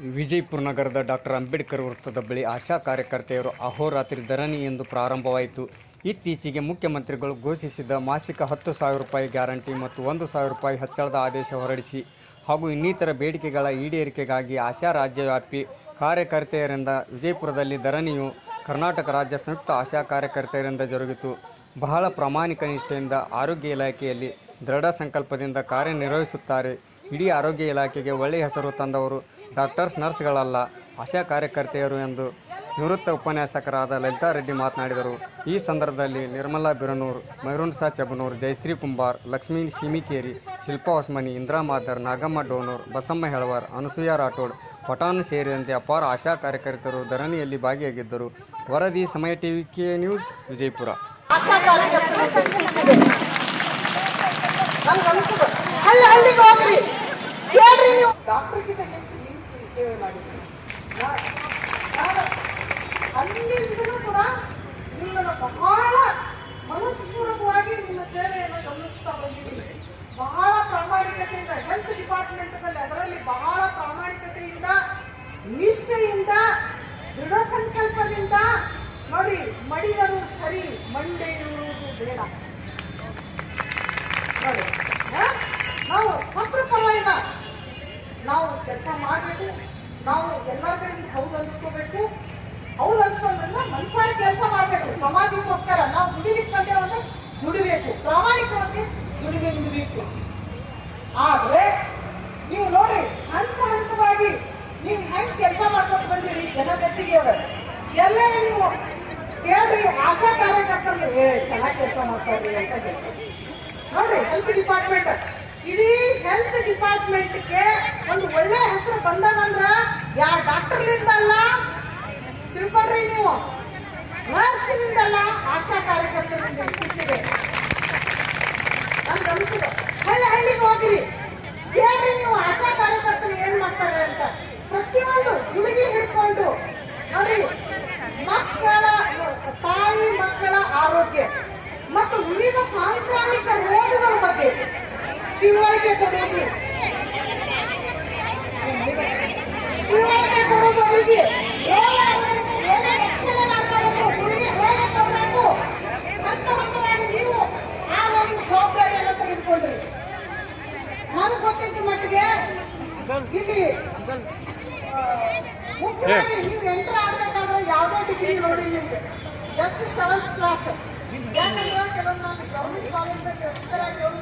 ವಿಜಯಪುರ ನಗರದ ಡಾಕ್ಟರ್ ಅಂಬೇಡ್ಕರ್ ವೃತ್ತದ ಬಳಿ ಆಶಾ ಕಾರ್ಯಕರ್ತೆಯರು ಅಹೋರಾತ್ರಿ ಧರಣಿ ಎಂದು ಪ್ರಾರಂಭವಾಯಿತು. ಇತ್ತೀಚೆಗೆ ಮುಖ್ಯಮಂತ್ರಿಗಳು ಘೋಷಿಸಿದ ಮಾಸಿಕ ಹತ್ತು ಸಾವಿರ ರೂಪಾಯಿ ಗ್ಯಾರಂಟಿ ಮತ್ತು ಒಂದು ಸಾವಿರ ರೂಪಾಯಿ ಹೆಚ್ಚಳದ ಆದೇಶ ಹೊರಡಿಸಿ ಹಾಗೂ ಇನ್ನಿತರ ಬೇಡಿಕೆಗಳ ಈಡೇರಿಕೆಗಾಗಿ ಆಶಾ ರಾಜ್ಯವ್ಯಾಪಿ ಕಾರ್ಯಕರ್ತೆಯರಿಂದ ವಿಜಯಪುರದಲ್ಲಿ ಧರಣಿಯು ಕರ್ನಾಟಕ ರಾಜ್ಯ ಸಂಯುಕ್ತ ಆಶಾ ಕಾರ್ಯಕರ್ತೆಯರಿಂದ ಜರುಗಿತು. ಬಹಳ ಪ್ರಾಮಾಣಿಕ ನಿಷ್ಠೆಯಿಂದ ಆರೋಗ್ಯ ಇಲಾಖೆಯಲ್ಲಿ ದೃಢ ಸಂಕಲ್ಪದಿಂದ ಕಾರ್ಯನಿರ್ವಹಿಸುತ್ತಾರೆ. ಇಡೀ ಆರೋಗ್ಯ ಇಲಾಖೆಗೆ ಒಳ್ಳೆಯ ಹೆಸರು ತಂದವರು ಡಾಕ್ಟರ್ಸ್, ನರ್ಸ್ಗಳಲ್ಲ, ಆಶಾ ಕಾರ್ಯಕರ್ತೆಯರು ಎಂದು ನಿವೃತ್ತ ಉಪನ್ಯಾಸಕರಾದ ಲಲಿತಾ ರೆಡ್ಡಿ ಮಾತನಾಡಿದರು. ಈ ಸಂದರ್ಭದಲ್ಲಿ ನಿರ್ಮಲಾ ಬಿರನೂರ್ ಮೈರುನ್ಸಾ ಚಬನೂರ್ ಜಯಶ್ರೀ ಕುಂಬಾರ್, ಲಕ್ಷ್ಮೀ ಶಿಮಿಕೇರಿ, ಶಿಲ್ಪಾ ಹೊಸ್ಮನಿ, ಇಂದ್ರಾ ಮಾದರ್, ನಾಗಮ್ಮ ಡೋನೂರ್, ಬಸಮ್ಮ ಹೆಳವರ್, ಅನಸೂಯ ರಾಠೋಡ್ ಪಟಾನ್ ಸೇರಿದಂತೆ ಅಪಾರ ಆಶಾ ಕಾರ್ಯಕರ್ತರು ಧರಣಿಯಲ್ಲಿ ಭಾಗಿಯಾಗಿದ್ದರು. ವರದಿ, Samaya TV K news, Vijayapura. ಆಶಾ ಸೇವೆ ಮಾಡಿದ್ದೀನಿ ನಾನು ಅಲ್ಲಿಂದಲೂ ಕೂಡ ನಿಮ್ಮನ್ನು ಬಹಳ ಮನಸ್ಪೂರ್ವಕವಾಗಿ ನಿಮ್ಮ ಸೇವೆಯನ್ನು ಗಮನಿಸ್ತಾ ಬಂದಿದ್ದೀನಿ ಬಹಳ ಪ್ರಾಮಾಣಿಕತೆಯಿಂದ ಹೆಲ್ತ್ ಡಿಪಾರ್ಟ್ಮೆಂಟ್ನಲ್ಲಿ ಅದರಲ್ಲಿ ಬಹಳ ಪ್ರಾಮಾಣಿಕತೆಯಿಂದ, ನಿಷ್ಠೆಯಿಂದ, ದೃಢ ಸಂಕಲ್ಪದಿಂದ ನೋಡಿ, ಮಡಿದರು ಸರಿ, ಮಂಡೆ ಇರುವುದು ಬೇಡ. ನಾವು ಕೆಲಸ ಮಾಡಬೇಕು, ನಾವು ಎಲ್ಲರ ಕಡೆಗೆ ಹೌದು ಅನ್ಸ್ಕೋಬೇಕು. ಹೌದು ಹಂಚ್ಕೊಂಡ್ರಿಂದ ಮನಸ್ಸಾರಿ ಕೆಲಸ ಮಾಡಬೇಕು. ಸಮಾಜಕ್ಕೋಸ್ಕರ ನಾವು ದುಡಿಲಿಕ್ಕೆ ಬಂದೇವಂದ್ರೆ ದುಡಿಬೇಕು ಪ್ರಾಮಾಣಿಕವಾಗಿ ದುಡಿಮೆ ದುಡಿಬೇಕು ಆದ್ರೆ ನೀವು ನೋಡ್ರಿ, ಹಂತ ಹಂತವಾಗಿ ನೀವು ಹೆಂಗ್ ಕೆಲಸ ಮಾಡ್ಕೊಂಡು ಬಂದಿರಿ ಜನ ಗಟ್ಟಿಗೆ ಅವರ. ಎಲ್ಲ ನೀವು ಕೇಳ್ರಿ, ಆಶಾ ಕಾರ್ಯಕರ್ತರು, ಏ, ಚೆನ್ನಾಗಿ ಕೆಲಸ ಮಾಡ್ತಾರ್ರಿ ಅಂತ ಹೇಳ್ತಾರೆ ನೋಡ್ರಿ ಹೆಲ್ತ್ ಡಿಪಾರ್ಟ್ಮೆಂಟ್ ಇಡೀ ಹೆಲ್ತ್ ಡಿಪಾರ್ಟ್ಮೆಂಟ್ಗೆ ಒಂದು ಒಳ್ಳೆ ಹೆಸರು ಬಂದದಂದ್ರ ಯಾ ಡಾಕ್ಟರ್ಲಿಂದ ಅಲ್ಲ ತಿಳ್ಕೊಡ್ರಿ ನೀವು. ನರ್ಸ್ನಿಂದಲ್ಲ ಆಶಾ ಕಾರ್ಯಕರ್ತರಿಂದ ಇತ್ತೀಚೆಗೆ. ನಮ್ಗೆ ಅನಿಸಿದೆ ಹಳ್ಳಿ, ಹಳ್ಳಿಗೆ ಹೋಗ್ರಿ. ಹೇಳ್ರಿ ನೀವು, ಆಶಾ ಕಾರ್ಯಕರ್ತರು ಏನ್ ಮಾಡ್ತಾರೆ ಅಂತ. ಪ್ರತಿಯೊಂದು ಹುಡುಗಿ ಹಿಡ್ಕೊಂಡು ನೋಡ್ರಿ ಮಕ್ಕಳ, ತಾಯಿ ಮಕ್ಕಳ ಆರೋಗ್ಯ. ಮತ್ತು ವಿವಿಧ ಸಾಂಕ್ರಾಮಿಕ ತಿಳುವಳಿಕೆ ಕೊಡೋದು ತಿಳುವಳಿಕೆ ಕೊಡೋದು ಅವರಿಗೆ. ನೀವು ಆ ಒಂದು ಜವಾಬ್ದಾರಿಯನ್ನು ತೆಗೆದುಕೊಂಡ್ರಿ ನನಗೆ ಗೊತ್ತಿದ್ದ ಮಟ್ಟಿಗೆ ಇಲ್ಲಿ ಮುಖ್ಯವಾಗಿ ನೀವು ಎಂಟರ್ ಆಗ್ಬೇಕಾದ್ರೆ ಯಾವುದೇ ಡಿಗ್ರಿ ಜಸ್ಟ್ ಸೆವೆಂತ್ ಕ್ಲಾಸ್ ಯಾಕಂದ್ರೆ ಕೆಲವೊಂದು ನಾನು ಗೌರ್ಮೆಂಟ್ ಕಾಲೇಜ್